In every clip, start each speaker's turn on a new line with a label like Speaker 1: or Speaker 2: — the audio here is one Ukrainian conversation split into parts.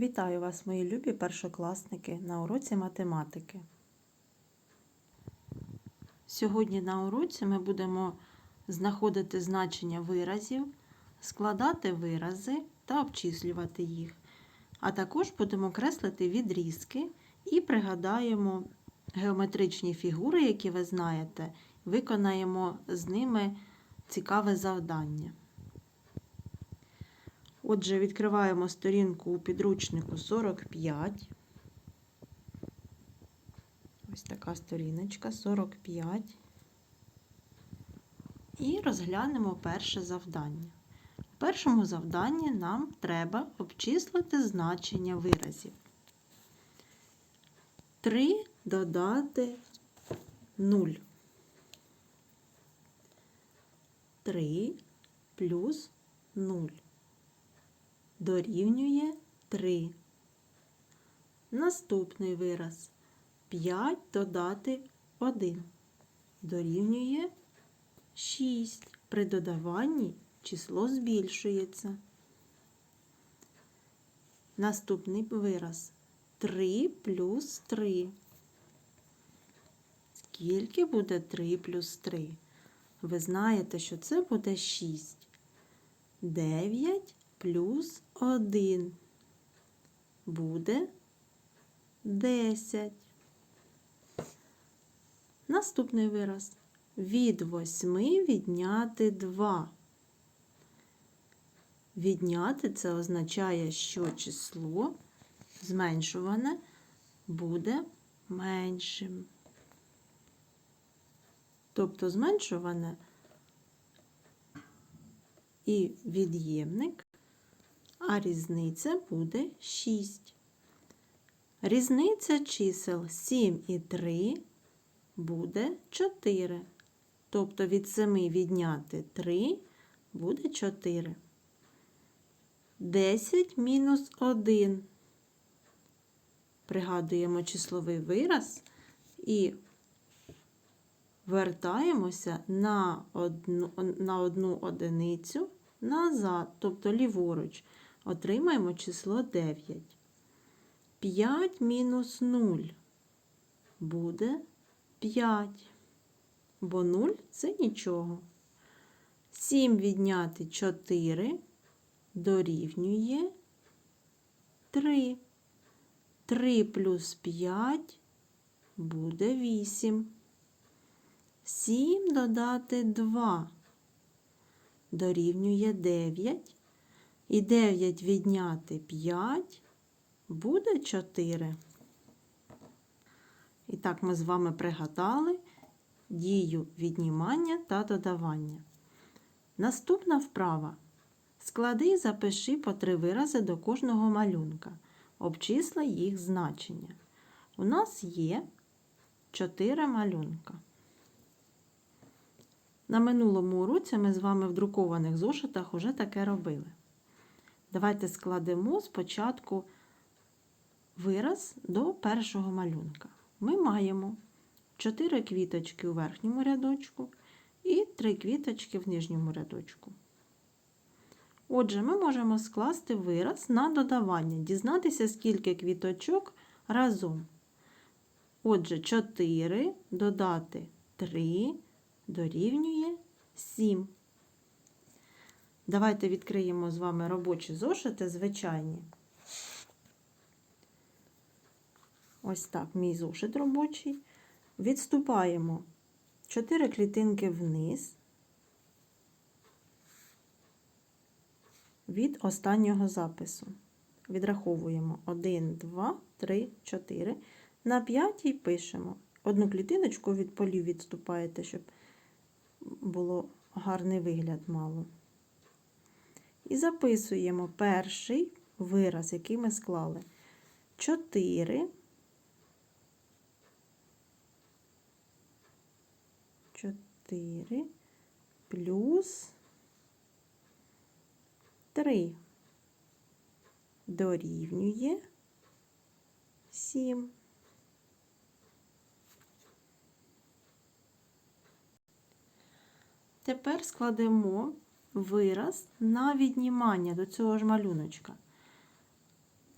Speaker 1: Вітаю вас, мої любі першокласники, на уроці математики. Сьогодні на уроці ми будемо знаходити значення виразів, складати вирази та обчислювати їх. А також будемо креслити відрізки і пригадаємо геометричні фігури, які ви знаєте, виконаємо з ними цікаве завдання. Отже, відкриваємо сторінку у підручнику 45. Ось така сторіночка 45. І розглянемо перше завдання. У першому завданні нам треба обчислити значення виразів. 3 додати 0. 3 плюс 0 дорівнює 3. Наступний вираз 5 додати 1 дорівнює 6. При додаванні число збільшується. Наступний вираз 3 плюс 3. Скільки буде 3 плюс 3? Ви знаєте, що це буде 6. 9 плюс 1 буде 10. Наступний вираз. Від 8 відняти 2. Відняти це означає, що число зменшуване буде меншим. Тобто зменшуване і від'ємник а різниця буде 6. Різниця чисел 7 і 3 буде 4. Тобто від 7 відняти 3 буде 4. 10 мінус 1. Пригадуємо числовий вираз і вертаємося на одну, на одну одиницю назад, тобто ліворуч отримаємо число 9. 5 мінус 0 буде 5, бо 0 це нічого. 7 відняти 4 дорівнює 3. 3 плюс 5 буде 8. 7 додати 2 дорівнює 9. І 9 відняти 5 буде 4. І так, ми з вами пригадали дію віднімання та додавання. Наступна вправа. Склади і запиши по три вирази до кожного малюнка. Обчисли їх значення. У нас є 4 малюнка. На минулому уроці ми з вами в друкованих зошитах уже таке робили. Давайте складемо спочатку вираз до першого малюнка. Ми маємо 4 квіточки у верхньому рядочку і 3 квіточки в нижньому рядочку. Отже, ми можемо скласти вираз на додавання, дізнатися, скільки квіточок разом. Отже, 4 додати 3 дорівнює 7. Давайте відкриємо з вами робочі зошити звичайні. Ось так, мій зошит робочий. Відступаємо 4 клітинки вниз від останнього запису. Відраховуємо 1, 2, 3, 4. На п'ятій пишемо. Одну клітиночку від полів відступаєте, щоб було гарний вигляд мало. І записуємо перший вираз, який ми склали. 4. 4 плюс 3 дорівнює 7. Тепер складемо вираз на віднімання до цього ж малюночка.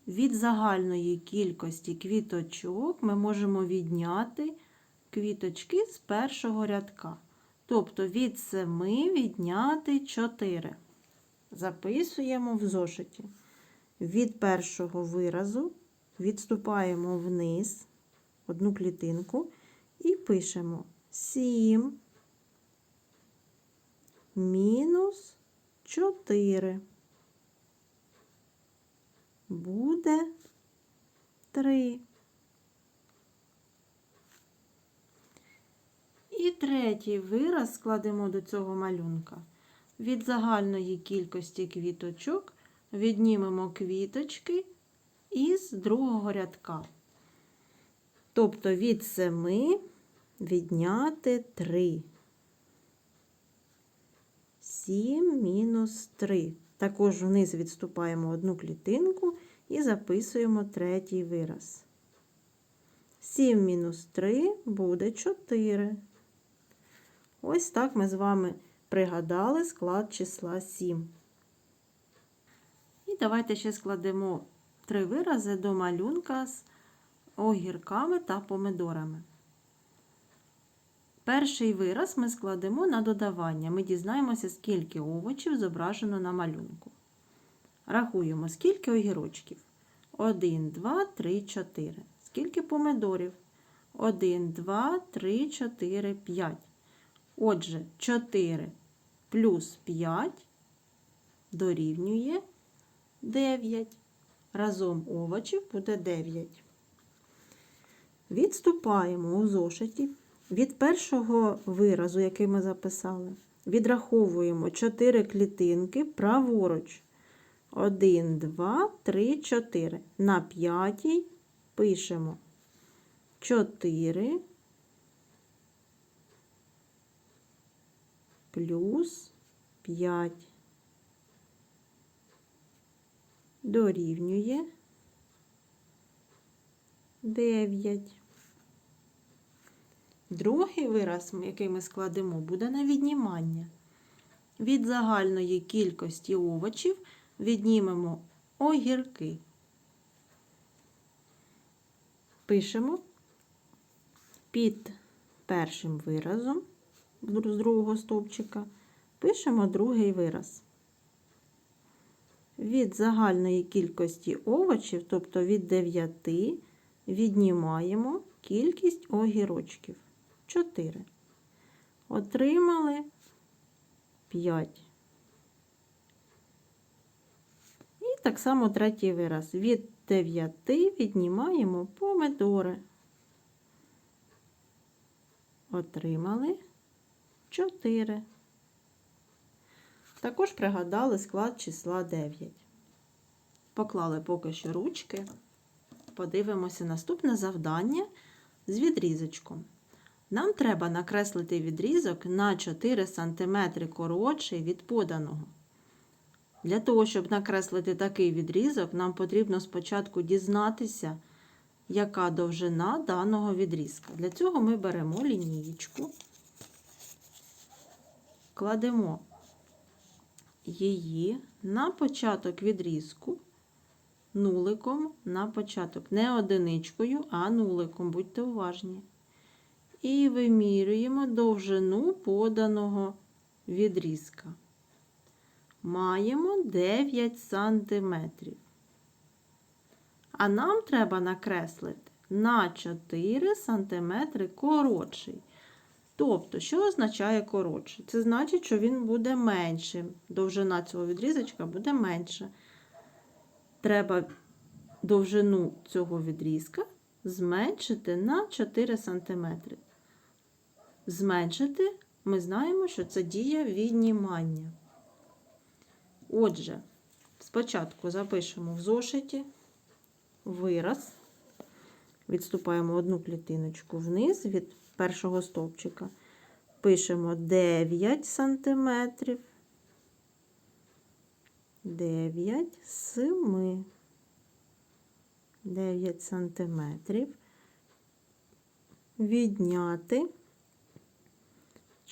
Speaker 1: від загальної кількості квіточок ми можемо відняти квіточки з першого рядка. Тобто від 7 відняти 4. Записуємо в зошиті. Від першого виразу відступаємо вниз одну клітинку і пишемо 7 мінус 4. Буде 3. І третій вираз складемо до цього малюнка. Від загальної кількості квіточок віднімемо квіточки із другого рядка. Тобто від 7 відняти 3. 7 мінус 3. Також вниз відступаємо одну клітинку і записуємо третій вираз. 7 мінус 3 буде 4. Ось так ми з вами пригадали склад числа 7. І давайте ще складемо три вирази до малюнка з огірками та помидорами. Перший вираз ми складемо на додавання. Ми дізнаємося, скільки овочів зображено на малюнку. Рахуємо, скільки огірочків. 1, 2, 3, 4. Скільки помидорів? 1, 2, 3, 4, 5. Отже, 4 плюс 5 дорівнює 9. Разом овочів буде 9. Відступаємо у зошиті від першого виразу, який ми записали. Відраховуємо 4 клітинки праворуч. 1, 2, 3, 4. На п'ятій пишемо 4 плюс 5 дорівнює 9. Другий вираз, який ми складемо, буде на віднімання. Від загальної кількості овочів віднімемо огірки. Пишемо під першим виразом з другого стовпчика, пишемо другий вираз. Від загальної кількості овочів, тобто від 9, віднімаємо кількість огірочків. 4. Отримали 5. І так само третій вираз. Від 9 віднімаємо помидори. Отримали 4. Також пригадали склад числа 9. Поклали поки що ручки. Подивимося наступне завдання з відрізочком. Нам треба накреслити відрізок на 4 см коротший від поданого. Для того, щоб накреслити такий відрізок, нам потрібно спочатку дізнатися, яка довжина даного відрізка. Для цього ми беремо лінієчку, кладемо її на початок відрізку, нуликом на початок. Не одиничкою, а нуликом, будьте уважні. І вимірюємо довжину поданого відрізка. Маємо 9 сантиметрів. А нам треба накреслити на 4 см коротший. Тобто, що означає коротший? Це значить, що він буде меншим. Довжина цього відрізочка буде менша. Треба довжину цього відрізка зменшити на 4 см. Зменшити ми знаємо, що це дія віднімання. Отже, спочатку запишемо в зошиті вираз, відступаємо одну клітиночку вниз від першого стовпчика, пишемо 9 сантиметрів, 9 з 7, 9 сантиметрів, відняти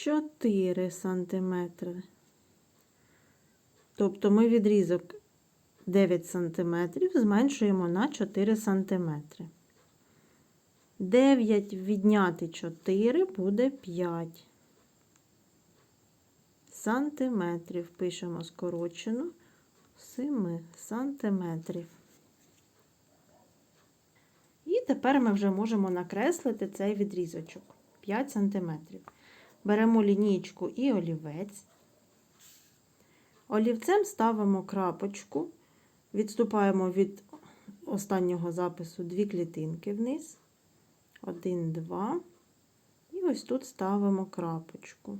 Speaker 1: 4 сантиметри. Тобто ми відрізок 9 см, зменшуємо на 4 см. 9 відняти 4 буде 5 сантиметрів. Пишемо скорочено 7 сантиметрів. І тепер ми вже можемо накреслити цей відрізочок 5 см. Беремо лінійку і олівець. Олівцем ставимо крапочку, відступаємо від останнього запису дві клітинки вниз. Один, два. І ось тут ставимо крапочку.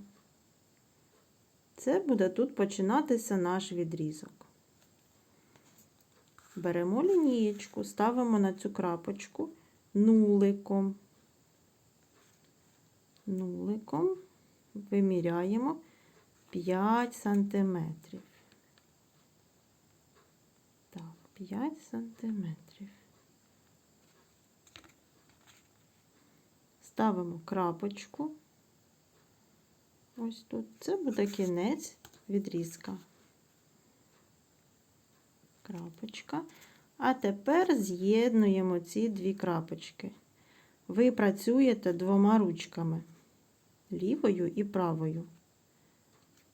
Speaker 1: Це буде тут починатися наш відрізок. Беремо лінієчку, ставимо на цю крапочку нуликом. Нуликом виміряємо 5 сантиметрів. Так, 5 сантиметрів. Ставимо крапочку. Ось тут. Це буде кінець відрізка. Крапочка. А тепер з'єднуємо ці дві крапочки. Ви працюєте двома ручками лівою і правою.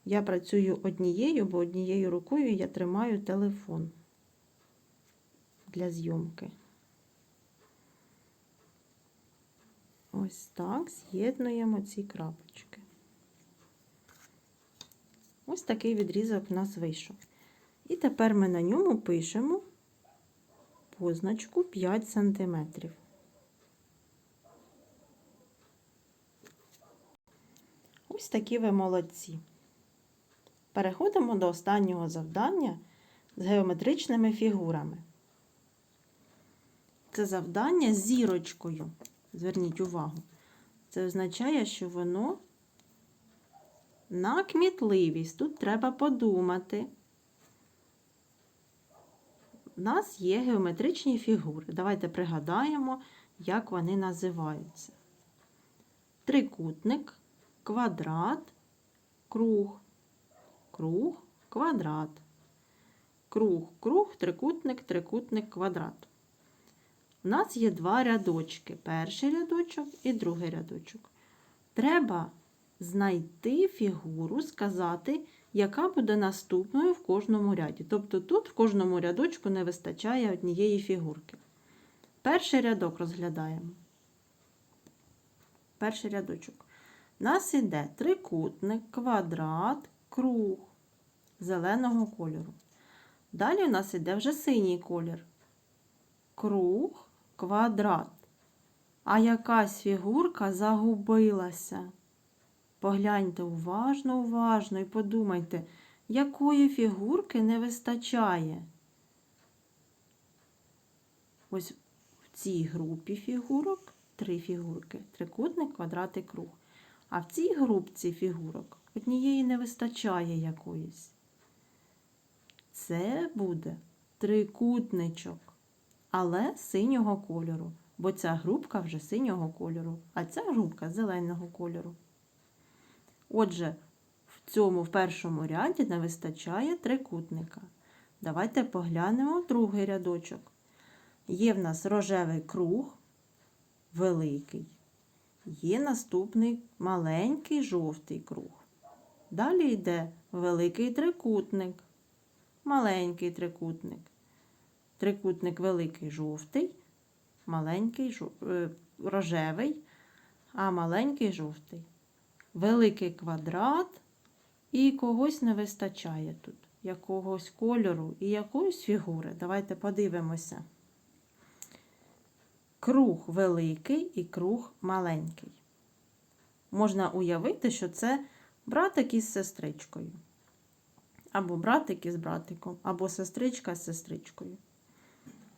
Speaker 1: Я працюю однією, бо однією рукою я тримаю телефон для зйомки. Ось так з'єднуємо ці крапочки. Ось такий відрізок в нас вийшов. І тепер ми на ньому пишемо позначку 5 см. Ось такі ви молодці. Переходимо до останнього завдання з геометричними фігурами. Це завдання з зірочкою. Зверніть увагу. Це означає, що воно на кмітливість. Тут треба подумати. У нас є геометричні фігури. Давайте пригадаємо, як вони називаються. Трикутник, квадрат, круг, круг, квадрат. Круг, круг, трикутник, трикутник, квадрат. У нас є два рядочки. Перший рядочок і другий рядочок. Треба знайти фігуру, сказати, яка буде наступною в кожному ряді. Тобто тут в кожному рядочку не вистачає однієї фігурки. Перший рядок розглядаємо. Перший рядочок. У нас іде трикутник, квадрат, круг зеленого кольору. Далі у нас іде вже синій колір. Круг, квадрат. А якась фігурка загубилася. Погляньте уважно, уважно і подумайте, якої фігурки не вистачає. Ось в цій групі фігурок три фігурки: трикутник, квадрат і круг. А в цій групці фігурок однієї не вистачає якоїсь. Це буде трикутничок, але синього кольору, бо ця групка вже синього кольору, а ця групка зеленого кольору. Отже, в цьому в першому ряді не вистачає трикутника. Давайте поглянемо другий рядочок. Є в нас рожевий круг, великий. Є наступний маленький жовтий круг. Далі йде великий трикутник, маленький трикутник. Трикутник великий жовтий, маленький жов- е, рожевий, а маленький жовтий великий квадрат, і когось не вистачає тут, якогось кольору і якоїсь фігури. Давайте подивимося. Круг великий і круг маленький. Можна уявити, що це братик із сестричкою. Або братик із братиком, або сестричка з сестричкою.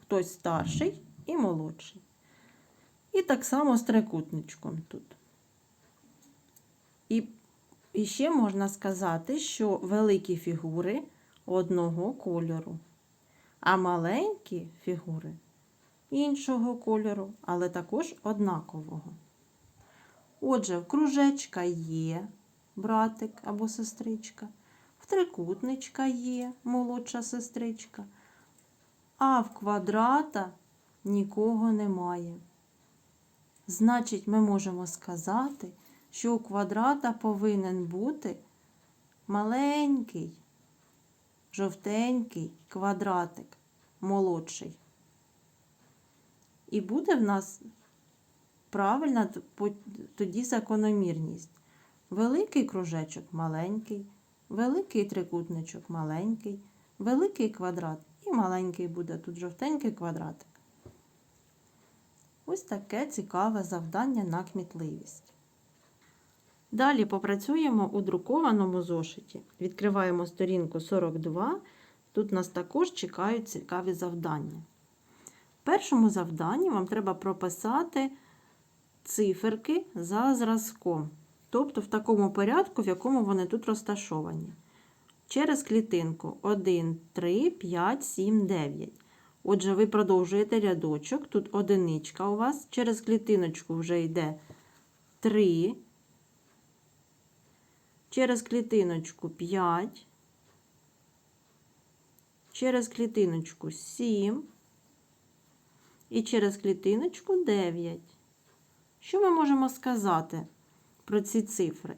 Speaker 1: Хтось старший і молодший. І так само з трикутничком тут. І, і ще можна сказати, що великі фігури одного кольору, а маленькі фігури іншого кольору, але також однакового. Отже, в кружечка є братик або сестричка, в трикутничка є молодша сестричка, а в квадрата нікого немає. Значить, ми можемо сказати, що у квадрата повинен бути маленький, жовтенький квадратик, молодший. І буде в нас правильна тоді закономірність. Великий кружечок маленький, великий трикутничок маленький, великий квадрат і маленький буде тут жовтенький квадратик. Ось таке цікаве завдання на кмітливість. Далі попрацюємо у друкованому зошиті. Відкриваємо сторінку 42. Тут нас також чекають цікаві завдання. Першому завданні вам треба прописати циферки за зразком, тобто в такому порядку, в якому вони тут розташовані. Через клітинку 1, 3, 5, 7, 9. Отже, ви продовжуєте рядочок. Тут одиничка у вас. Через клітиночку вже йде 3. Через клітиночку 5. Через клітиночку 7. І через клітиночку 9. Що ми можемо сказати про ці цифри?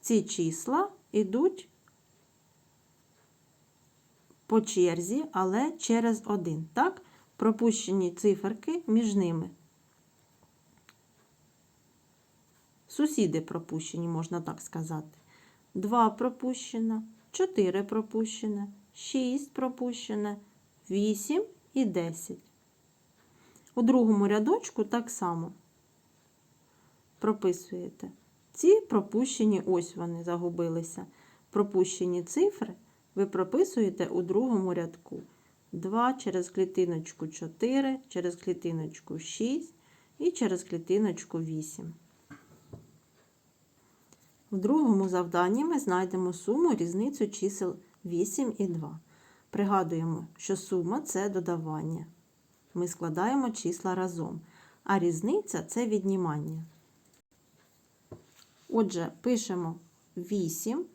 Speaker 1: Ці числа йдуть по черзі, але через один. Так? Пропущені циферки між ними. Сусіди пропущені, можна так сказати. 2 пропущено, 4 пропущене, 6 пропущене, 8 і 10. У другому рядочку так само прописуєте. Ці пропущені, ось вони загубилися. Пропущені цифри ви прописуєте у другому рядку. 2 через клітиночку 4, через клітиночку 6 і через клітиночку 8. В другому завданні ми знайдемо суму різницю чисел 8 і 2. Пригадуємо, що сума це додавання. Ми складаємо числа разом, а різниця це віднімання. Отже, пишемо 8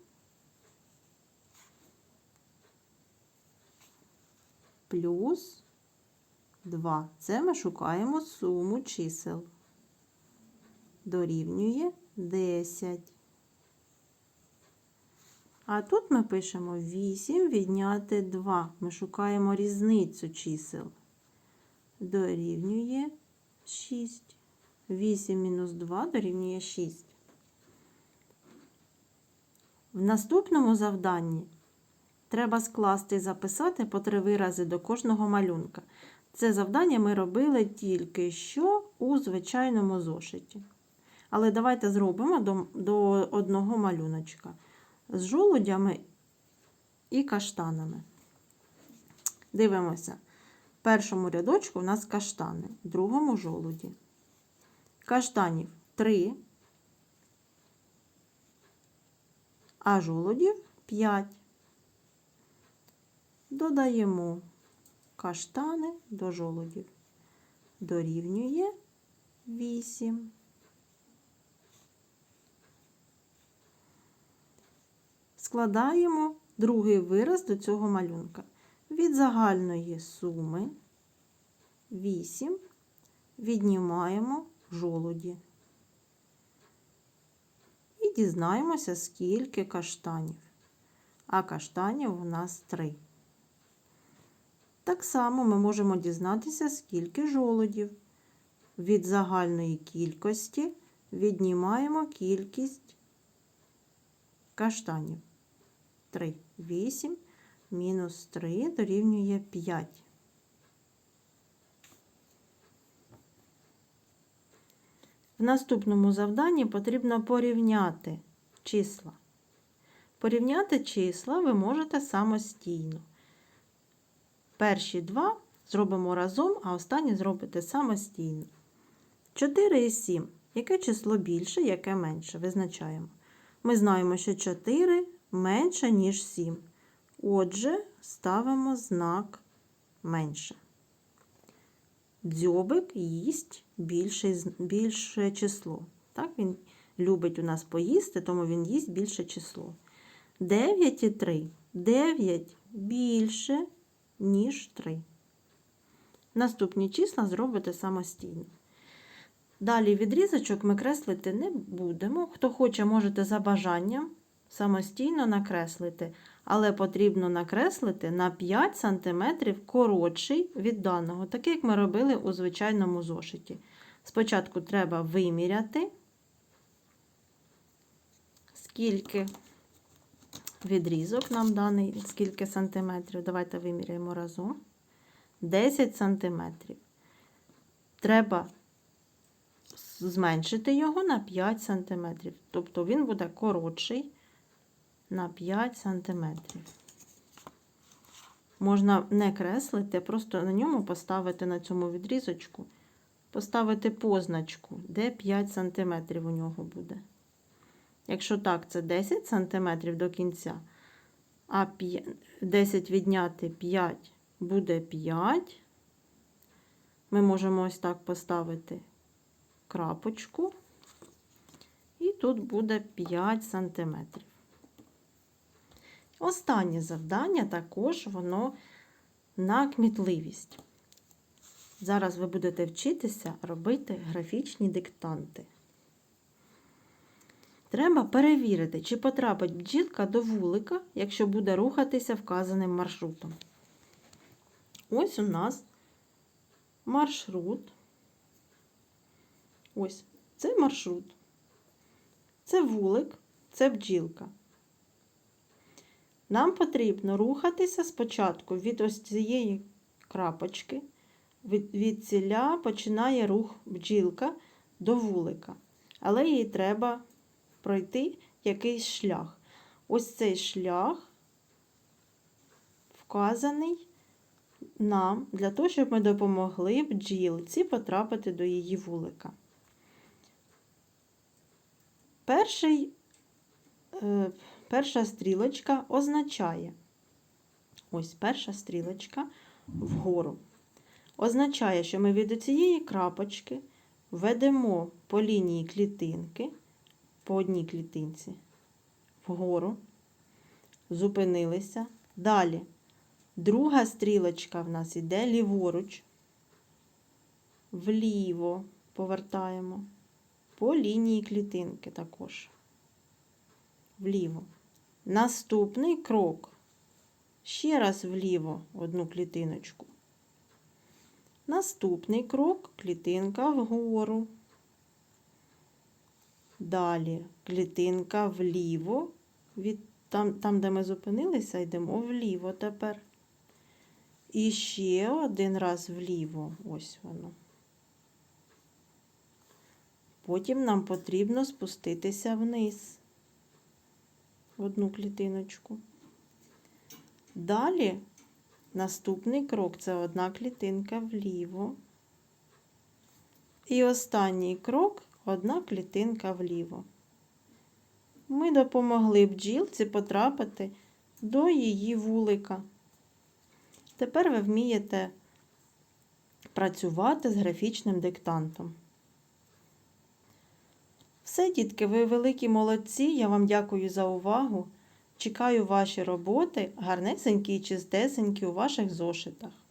Speaker 1: плюс 2. Це ми шукаємо суму чисел. Дорівнює 10. А тут ми пишемо 8 відняти 2. Ми шукаємо різницю чисел. Дорівнює 6. 8 мінус 2 дорівнює 6. В наступному завданні треба скласти і записати по три вирази до кожного малюнка. Це завдання ми робили тільки що у звичайному зошиті. Але давайте зробимо до, до одного малюночка з жолудями і каштанами. Дивимося. В першому рядочку у нас каштани, в другому жолуді. Каштанів 3, а жолудів 5. Додаємо каштани до жолудів. Дорівнює 8. Складаємо другий вираз до цього малюнка. Від загальної суми 8 віднімаємо жолуді. І дізнаємося, скільки каштанів. А каштанів у нас 3. Так само ми можемо дізнатися, скільки жолудів. Від загальної кількості віднімаємо кількість каштанів. 3. 8 мінус 3 дорівнює 5. В наступному завданні потрібно порівняти числа. Порівняти числа ви можете самостійно. Перші два зробимо разом, а останні зробите самостійно. 4 і 7. Яке число більше, яке менше? Визначаємо. Ми знаємо, що 4 менше, ніж 7. Отже, ставимо знак менше. Дзьобик їсть більше, більше число. Так, Він любить у нас поїсти, тому він їсть більше число. 9 і 3. 9 більше, ніж 3. Наступні числа зробите самостійно. Далі відрізочок ми креслити не будемо. Хто хоче, можете за бажанням самостійно накреслити, але потрібно накреслити на 5 см коротший від даного, так як ми робили у звичайному зошиті. Спочатку треба виміряти, скільки відрізок нам даний, скільки сантиметрів. Давайте виміряємо разом. 10 сантиметрів. Треба зменшити його на 5 см. Тобто він буде коротший на 5 см. Можна не креслити, просто на ньому поставити на цьому відрізочку, поставити позначку, де 5 см у нього буде. Якщо так, це 10 см до кінця, а 10 відняти 5 буде 5. Ми можемо ось так поставити крапочку, і тут буде 5 см. Останнє завдання також воно на кмітливість. Зараз ви будете вчитися робити графічні диктанти. Треба перевірити, чи потрапить бджілка до вулика, якщо буде рухатися вказаним маршрутом. Ось у нас маршрут. Ось це маршрут. Це вулик, це бджілка. Нам потрібно рухатися спочатку від ось цієї крапочки, від, від ціля починає рух бджілка до вулика. Але їй треба пройти якийсь шлях. Ось цей шлях вказаний нам для того, щоб ми допомогли бджілці потрапити до її вулика. Перший, е, перша стрілочка означає, ось перша стрілочка вгору. Означає, що ми від цієї крапочки ведемо по лінії клітинки, по одній клітинці, вгору, зупинилися. Далі друга стрілочка в нас іде ліворуч, вліво повертаємо по лінії клітинки також. Вліво. Наступний крок. Ще раз вліво одну клітиночку. Наступний крок клітинка вгору. Далі клітинка вліво. Від там, там, де ми зупинилися, йдемо вліво тепер. І ще один раз вліво. Ось воно. Потім нам потрібно спуститися вниз в одну клітиночку. Далі наступний крок це одна клітинка вліво. І останній крок одна клітинка вліво. Ми допомогли бджілці потрапити до її вулика. Тепер ви вмієте працювати з графічним диктантом. Все, дітки, ви великі молодці. Я вам дякую за увагу. Чекаю ваші роботи, гарнесенькі і чистесенькі у ваших зошитах.